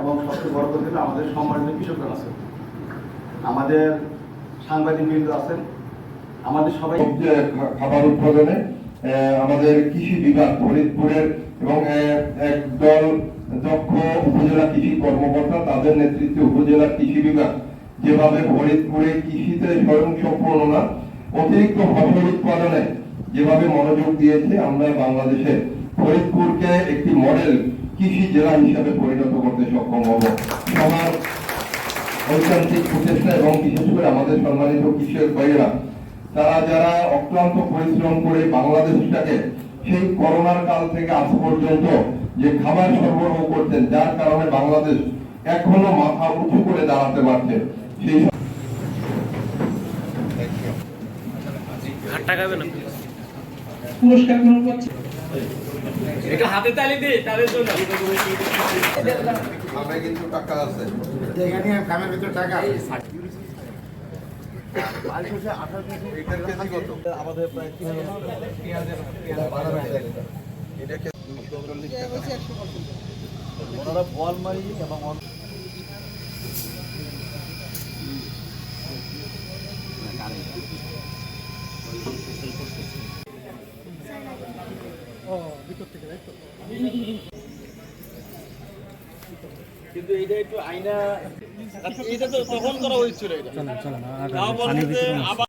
এবং সবচেয়ে বড় কথা হলো আমাদের সম্মানিত কৃষকগণ আছেন আমাদের সাংবাদিক বৃন্দ আছেন। আমাদের সবাই খাবার উৎপাদনে আমাদের কৃষি বিভাগ, ফরিদপুরের এবং একদল দক্ষ উপজেলা কৃষি কর্মকর্তা, তাদের নেতৃত্বে উপজেলা কৃষি বিভাগ। যেভাবে ফরিদপুরে কৃষিতে স্বয়ং সম্পূর্ণ না, অতিরিক্ত ফসল উৎপাদনে যেভাবে মনোযোগ দিয়েছে, আমরা বাংলাদেশে ফরিদপুরকে একটি মডেল কৃষি জেলা হিসাবে পরিণত করতে সক্ষম হব। সবার ঐকান্তিক প্রচেষ্টা এবং বিশেষ করে আমাদের সম্মানিত কৃষক ভাইয়েরা তারা যারা অক্লান্ত পরিশ্রম করে বাংলাদেশটাকে সেই করোনার কাল থেকে আজ পর্যন্ত যে খাবার সরবরাহ করতেন যার কারণে বাংলাদেশ এখনও মাথা উঁচু করে দাঁড়াতে পারছে। সেই পুরস্কার গ্রহণ করছে। একটু হাতে তালি দে তাদের জন্য। আমরা কিন্তু টাকা আছে। এটার কেজি টাকা আমাদের প্রায় ওনারা বল মারি এবং ও ভিতর থেকে রাইট কিন্তু এইটা একটু আয়না এটা তো তখন করা হয়েছিল এটা। চলেন চলেন আবার